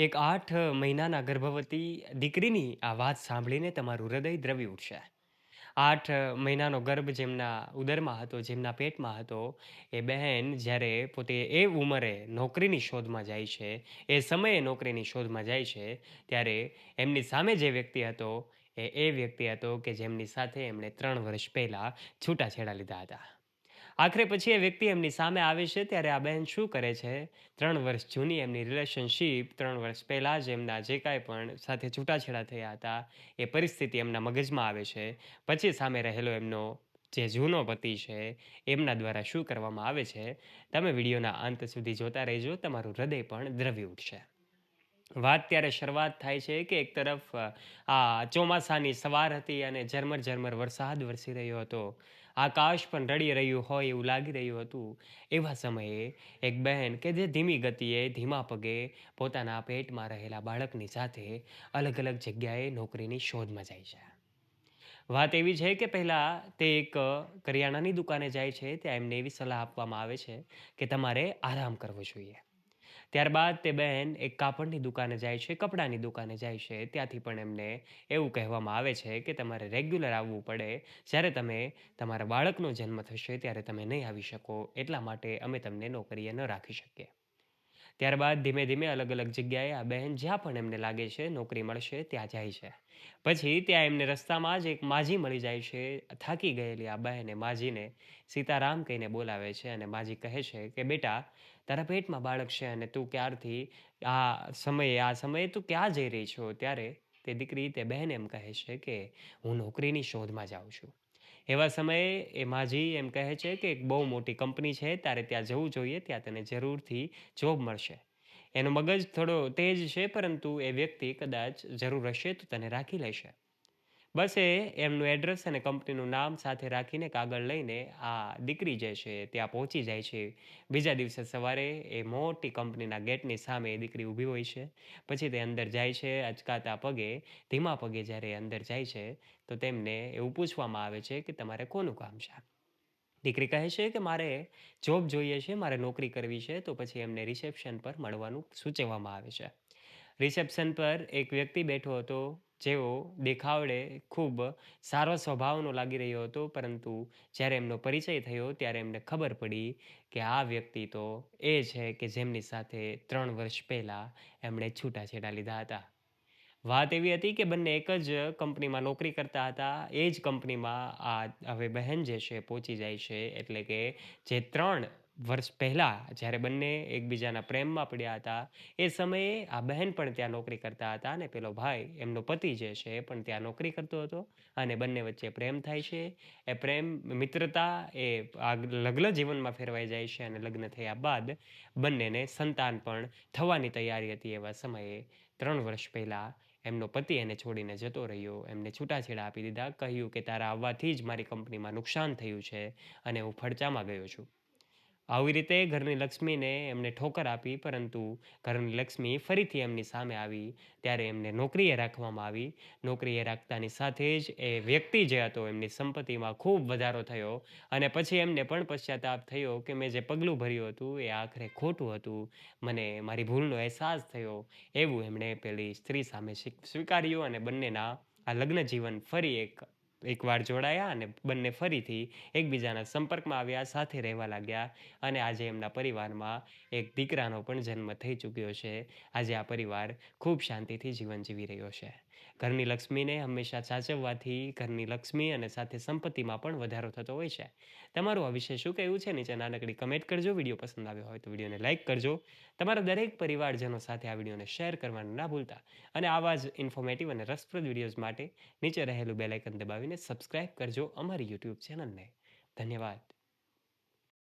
એક આઠ મહિનાના ગર્ભવતી દીકરીની આ વાત સાંભળીને તમારું હૃદય દ્રવી ઉઠશે. આઠ મહિનાનો ગર્ભ જેમના ઉદરમાં હતો, જેમના પેટમાં હતો, એ બહેન જ્યારે પોતે એ ઉંમરે નોકરીની શોધમાં જાય છે, એ સમયે નોકરીની શોધમાં જાય છે, ત્યારે એમની સામે જે વ્યક્તિ હતો, એ એ વ્યક્તિ હતો કે જેમની સાથે એમણે ત્રણ વર્ષ પહેલાં છૂટાછેડા લીધા હતા. આખરે પછી એ વ્યક્તિ એમની સામે આવે છે, ત્યારે આ બહેન શું કરે છે? ત્રણ વર્ષ જૂની એમની રિલેશનશીપ ત્રણ વર્ષ પહેલાં જ એમના જે કાંઈ પણ સાથે છૂટાછેડા થયા હતા, એ પરિસ્થિતિ એમના મગજમાં આવે છે. પછી સામે રહેલો એમનો જે જૂનો પતિ છે, એમના દ્વારા શું કરવામાં આવે છે? તમે વિડીયોના અંત સુધી જોતા રહેજો, તમારું હૃદય પણ દ્રવી ઉઠશે. વાત ત્યારે શરૂઆત થાય છે કે એક તરફ આ ચોમાસાની સવાર હતી અને ઝરમર ઝરમર વરસાદ વરસી રહ્યો હતો. આકાશ પણ રડી રહ્યું હોય એવું લાગી રહ્યું હતું. એવા સમયે એક બહેન કે જે ધીમી ગતિએ ધીમા પગે પોતાના પેટમાં રહેલા બાળકની સાથે અલગ અલગ જગ્યાએ નોકરીની શોધમાં જાય છે. વાત એવી છે કે પહેલાં તે એક કરિયાણાની દુકાને જાય છે. ત્યાં એમને એવી સલાહ આપવામાં આવે છે કે તમારે આરામ કરવો જોઈએ. ત્યારબાદ તે બહેન એક કાપડની દુકાને જાય છે, કપડાની દુકાને જાય છે. ત્યાંથી પણ એમને એવું કહેવામાં આવે છે કે તમારે રેગ્યુલર આવવું પડે. જ્યારે તમે તમારા બાળકનો જન્મ થશે ત્યારે તમે નહીં આવી શકો. એટલા માટે અમે તમને નોકરીએ ન રાખી શકીએ. ત્યારબાદ ધીમે ધીમે અલગ અલગ જગ્યાએ આ બહેન જ્યાં પણ એમને લાગે છે નોકરી મળશે ત્યાં જાય છે. પછી ત્યાં એમને રસ્તામાં જ એક માજી મળી જાય છે, થાકી ગયેલી આ બહેને માજીને સીતારામ કહીને બોલાવે છે અને માજી કહે છે કે, બેટા, તારા પેટમાં બાળક છે અને તું ક્યારથી આ સમયે આ સમયે તું ક્યાં જઈ રહી છો? ત્યારે તે દીકરી તે બહેન એમ કહે છે કે, હું નોકરીની શોધમાં જાઉં છું. એવા સમયે એ માજી એમ કહે છે કે એક બહુ મોટી કંપની છે, તારે ત્યાં જવું જોઈએ, ત્યાં તને જરૂરથી જોબ મળશે. એનો મગજ થોડો તેજ છે, પરંતુ એ વ્યક્તિ કદાચ જરૂર હશે તો તને રાખી લેશે. બસ એ એમનું એડ્રેસ અને કંપનીનું નામ સાથે રાખીને કાગળ લઈને આ દીકરી જે છે ત્યાં પહોંચી જાય છે. બીજા દિવસે સવારે એ મોટી કંપનીના ગેટની સામે એ દીકરી ઊભી હોય છે. પછી તે અંદર જાય છે, અચકાતા પગે, ધીમા પગે જ્યારે અંદર જાય છે, તો તેમને એવું પૂછવામાં આવે છે કે તમારે કોનું કામ છે દીકરી કહે છે કે મારે જોબ જોઈએ છે, મારે નોકરી કરવી છે, તો પછી એમને રિસેપ્શન પર મળવાનું સૂચવવામાં આવે છે. રિસેપ્શન પર એક વ્યક્તિ બેઠો હતો. જેઓ દેખાવડે ખૂબ સારો સ્વભાવનો લાગી રહ્યો હતો. પરંતુ જ્યારે એમનો પરિચય થયો ત્યારે એમને ખબર પડી કે આ વ્યક્તિ તો એ છે કે જેમની સાથે ત્રણ વર્ષ પહેલાં એમણે છૂટાછેડા લીધા હતા. વાત એવી હતી કે બંને એક જ કંપનીમાં નોકરી કરતા હતા. એ જ કંપનીમાં આ હવે બહેન જે છે પહોંચી જાય છે. એટલે કે જે ત્રણ વર્ષ પહેલાં જ્યારે બંને એકબીજાના પ્રેમમાં પડ્યા હતા, એ સમયે આ બહેન પણ ત્યાં નોકરી કરતા હતા અને પેલો ભાઈ એમનો પતિ જે છે એ પણ ત્યાં નોકરી કરતો હતો અને બંને વચ્ચે પ્રેમ થાય છે. એ પ્રેમ, મિત્રતા એ આ લગ્ન જીવનમાં ફેરવાઈ જાય છે અને લગ્ન થયા બાદ બંનેને સંતાન પણ થવાની તૈયારી હતી એવા સમયે ત્રણ વર્ષ પહેલાં એમનો પતિ એને છોડીને જતો રહ્યો. એમને છૂટાછેડા આપી દીધા, કહ્યું કે તારા આવવાથી જ મારી કંપનીમાં નુકસાન થયું છે અને હું ફડચામાં ગયો છું. આવી રીતે ઘરની લક્ષ્મીને એમને ઠોકર આપી, પરંતુ ઘરની લક્ષ્મી ફરીથી એમની સામે આવી. ત્યારે એમને નોકરીએ રાખવામાં આવી. નોકરીએ રાખતાની સાથે જ એ વ્યક્તિ જે હતો એમની સંપત્તિમાં ખૂબ વધારો થયો અને પછી એમને પણ પશ્ચાતાપ થયો કે મેં જે પગલું ભર્યું હતું એ આખરે ખોટું હતું. મને મારી ભૂલનો અહેસાસ થયો એવું એમણે પેલી સ્ત્રી સામે સ્વીકાર્યું અને બંનેના આ લગ્ન જીવન ફરી એક એકવાર જોડાયા અને બંને ફરીથી એકબીજાના સંપર્કમાં આવ્યા, સાથે રહેવા લાગ્યા અને આજે એમના પરિવારમાં એક દીકરાનો પણ જન્મ થઈ ચૂક્યો છે. આજે આ પરિવાર ખૂબ શાંતિથી જીવન જીવી રહ્યો છે. ઘરની લક્ષ્મીને હંમેશા સાચવવાથી ઘરની લક્ષ્મી અને સાથે સંપત્તિમાં પણ વધારો થતો હોય છે. તમારું આ વિશે શું કહેવું છે? નીચે નાનકડી કમેન્ટ કરજો. વીડિયો પસંદ આવ્યો હોય તો વિડીયોને લાઇક કરજો. તમારા દરેક પરિવારજનો સાથે આ વિડીયોને શેર કરવાનું ના ભૂલતા. અને આવા જ ઇન્ફોર્મેટિવ અને રસપ્રદ વિડીયોઝ માટે નીચે રહેલું બેલાઇકન દબાવીને સબસ્ક્રાઇબ કરજો અમારી યુટ્યુબ ચેનલને ધન્યવાદ.